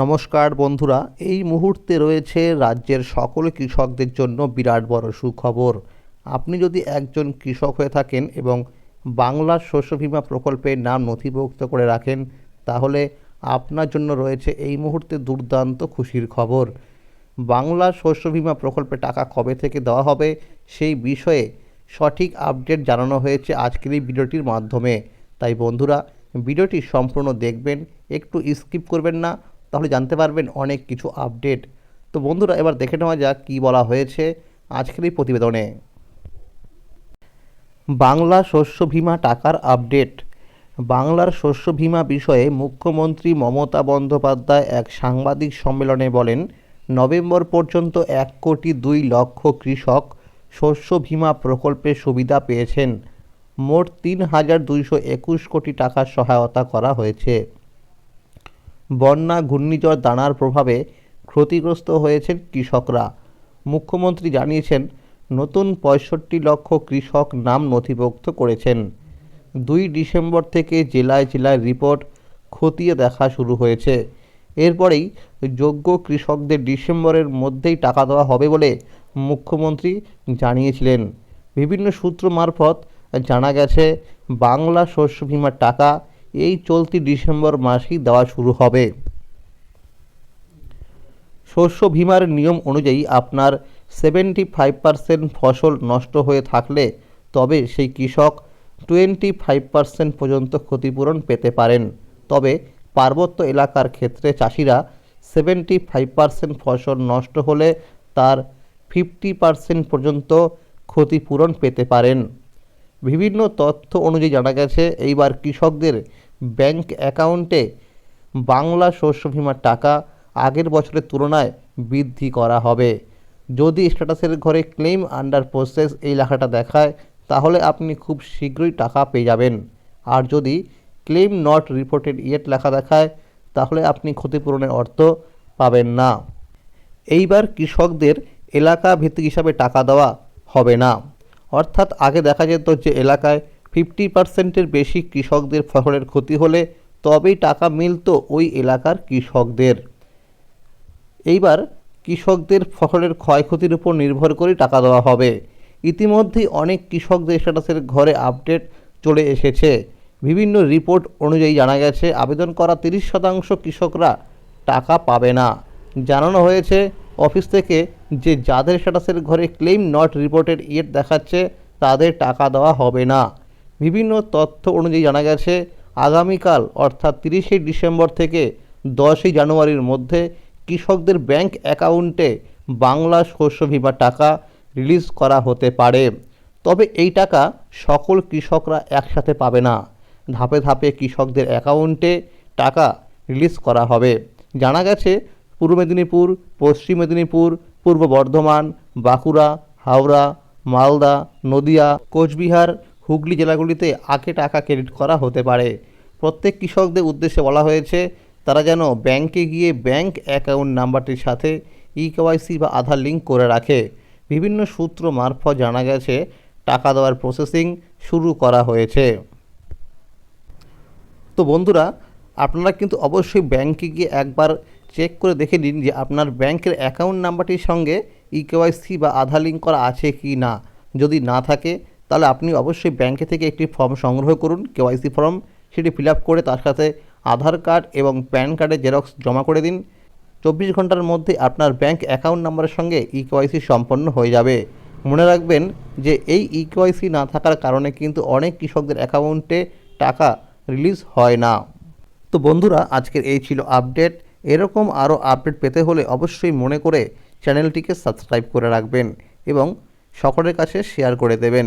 নমস্কার বন্ধুরা, এই মুহূর্তে রয়েছে রাজ্যের সকল কৃষকদের জন্য বিরাট বড় সুখবর। আপনি যদি একজন কৃষক হয়ে থাকেন এবং বাংলা শস্য বিমা প্রকল্পের নাম নথিভুক্ত করে রাখেন, তাহলে আপনার জন্য রয়েছে এই মুহূর্তে দুর্দান্ত খুশির খবর। বাংলা শস্য বিমা প্রকল্পে টাকা কবে থেকে দেওয়া হবে, সেই বিষয়ে সঠিক আপডেট জানানো হয়েছে আজকের এই ভিডিওটির মাধ্যমে। তাই বন্ধুরা, ভিডিওটি সম্পূর্ণ দেখবেন, একটু স্কিপ করবেন না তাহলে জানতে পারবেন অনেক কিছু আপডেট তো বন্ধুরা, এবার দেখে নেওয়া যাক কী বলা হয়েছে আজকের এই প্রতিবেদনে। বাংলা শস্য বীমা টাকার আপডেট বাংলার শস্য বীমা বিষয়ে মুখ্যমন্ত্রী মমতা বন্দ্যোপাধ্যায় এক সাংবাদিক সম্মেলনে বলেন, নভেম্বর পর্যন্ত এক কোটি দুই লক্ষ কৃষক শস্য বীমা প্রকল্পের সুবিধা পেয়েছেন। মোট তিন হাজার দুইশো একুশ কোটি টাকার সহায়তা করা হয়েছে। বন্যা ঘূর্ণিঝড় দানার প্রভাবে ক্ষতিগ্রস্ত হয়েছেন কৃষকরা। মুখ্যমন্ত্রী জানিয়েছেন, নতুন পঁয়ষট্টি লক্ষ কৃষক নাম নথিভুক্ত করেছেন। দুই ডিসেম্বর থেকে জেলায় জেলায় রিপোর্ট খতিয়ে দেখা শুরু হয়েছে। এরপরেই যোগ্য কৃষকদের ডিসেম্বরের মধ্যেই টাকা দেওয়া হবে বলে মুখ্যমন্ত্রী জানিয়েছিলেন। বিভিন্ন সূত্র মারফত জানা গেছে, বাংলা শস্য বীমার টাকা এই চলতি ডিসেম্বর মাসেই দেওয়া শুরু হবে। শস্য বীমার নিয়ম অনুযায়ী আপনার সেভেন্টি ফাইভ পার্সেন্ট ফসল নষ্ট হয়ে থাকলে তবে সেই কৃষক টোয়েন্টি ফাইভ পার্সেন্ট পর্যন্ত ক্ষতিপূরণ পেতে পারেন। তবে পার্বত্য এলাকার ক্ষেত্রে চাষিরা সেভেন্টি ফাইভ পার্সেন্ট ফসল নষ্ট হলে তার ফিফটি পার্সেন্ট পর্যন্ত ক্ষতিপূরণ পেতে পারেন। বিভিন্ন তথ্য অনুযায়ী জানা গেছে, এইবার কৃষকদের ব্যাংক অ্যাকাউন্টে বাংলা শস্য বীমার টাকা আগের বছরের তুলনায় বৃদ্ধি করা হবে। যদি স্ট্যাটাসের ঘরে ক্লেম আন্ডার প্রসেস এই লেখাটা দেখায়, তাহলে আপনি খুব শীঘ্রই টাকা পেয়ে যাবেন। আর যদি ক্লেম নট রিপোর্টেড ইয়েট লেখা দেখায়, তাহলে আপনি ক্ষতিপূরণের অর্থ পাবেন না। এইবার কৃষকদের এলাকা ভিত্তিক হিসাবে টাকা দেওয়া হবে না। অর্থাৎ আগে দেখা যেত যে এলাকায় ফিফটি পার্সেন্টের বেশি কৃষকদের ফসলের ক্ষতি হলে তবেই টাকা মিলতো ওই এলাকার কৃষকদের। এইবার কৃষকদের ফসলের ক্ষয়ক্ষতির উপর নির্ভর করে টাকা দেওয়া হবে। ইতিমধ্যেই অনেক কৃষকদের স্ট্যাটাসের ঘরে আপডেট চলে এসেছে। বিভিন্ন রিপোর্ট অনুযায়ী জানা গেছে, আবেদন করা তিরিশ শতাংশ কৃষকরা টাকা পাবে না। জানানো হয়েছে, অফিস থেকে যে যাদের স্ট্যাটাসের ঘরে ক্লেম নট রিপোর্টেড ইয়েট দেখাচ্ছে, তাদের টাকা দেওয়া হবে না। বিভিন্ন তথ্য অনুযায়ী জানা গেছে, আগামীকাল, অর্থাৎ তিরিশে ডিসেম্বর থেকে দশই জানুয়ারির মধ্যে কৃষকদের ব্যাংক অ্যাকাউন্টে বাংলা শস্য বীমা টাকা রিলিজ করা হতে পারে। তবে এই টাকা সকল কৃষকরা একসাথে পাবে না। ধাপে ধাপে কৃষকদের অ্যাকাউন্টে টাকা রিলিজ করা হবে। জানা গেছে, পূর্ব মেদিনীপুর, পশ্চিম মেদিনীপুর, পূর্ব বর্ধমান, বাঁকুড়া, হাওড়া, মালদা, নদিয়া, কোচবিহার হুগলি জেলাগুলিতে আগে টাকা ক্রেডিট করা হতে পারে। প্রত্যেক কৃষকদের উদ্দেশ্যে বলা হয়েছে, তারা যেন ব্যাংকে গিয়ে ব্যাংক অ্যাকাউন্ট নাম্বারটির সাথে ই কেওয়াইসি বা আধার লিঙ্ক করে রাখে। বিভিন্ন সূত্র মারফত জানা গেছে, টাকা দেওয়ার প্রসেসিং শুরু করা হয়েছে। তো বন্ধুরা, আপনারা কিন্তু অবশ্যই ব্যাংকে গিয়ে একবার চেক করে দেখে নিন যে আপনার ব্যাংকের অ্যাকাউন্ট নাম্বারটির সঙ্গে ই কেওয়াইসি বা আধার লিঙ্ক করা আছে কি না। যদি না থাকে তাহলে আপনি অবশ্যই ব্যাংকে থেকে একটি ফর্ম সংগ্রহ করুন, কেওয়াইসি ফর্ম, সেটি ফিল আপ করে তার সাথে আধার কার্ড এবং প্যান কার্ডের জেরক্স জমা করে দিন। চব্বিশ ঘণ্টার মধ্যে আপনার ব্যাংক অ্যাকাউন্ট নাম্বারের সঙ্গে ই কেওয়াইসি সম্পন্ন হয়ে যাবে। মনে রাখবেন যে এই ই কেওয়াইসি না থাকার কারণে কিন্তু অনেক কৃষকদের অ্যাকাউন্টে টাকা রিলিজ হয় না। তো বন্ধুরা, আজকের এই ছিল আপডেট। এরকম আরও আপডেট পেতে হলে অবশ্যই মনে করে চ্যানেলটিকে সাবস্ক্রাইব করে রাখবেন এবং সকলের কাছে শেয়ার করে দেবেন।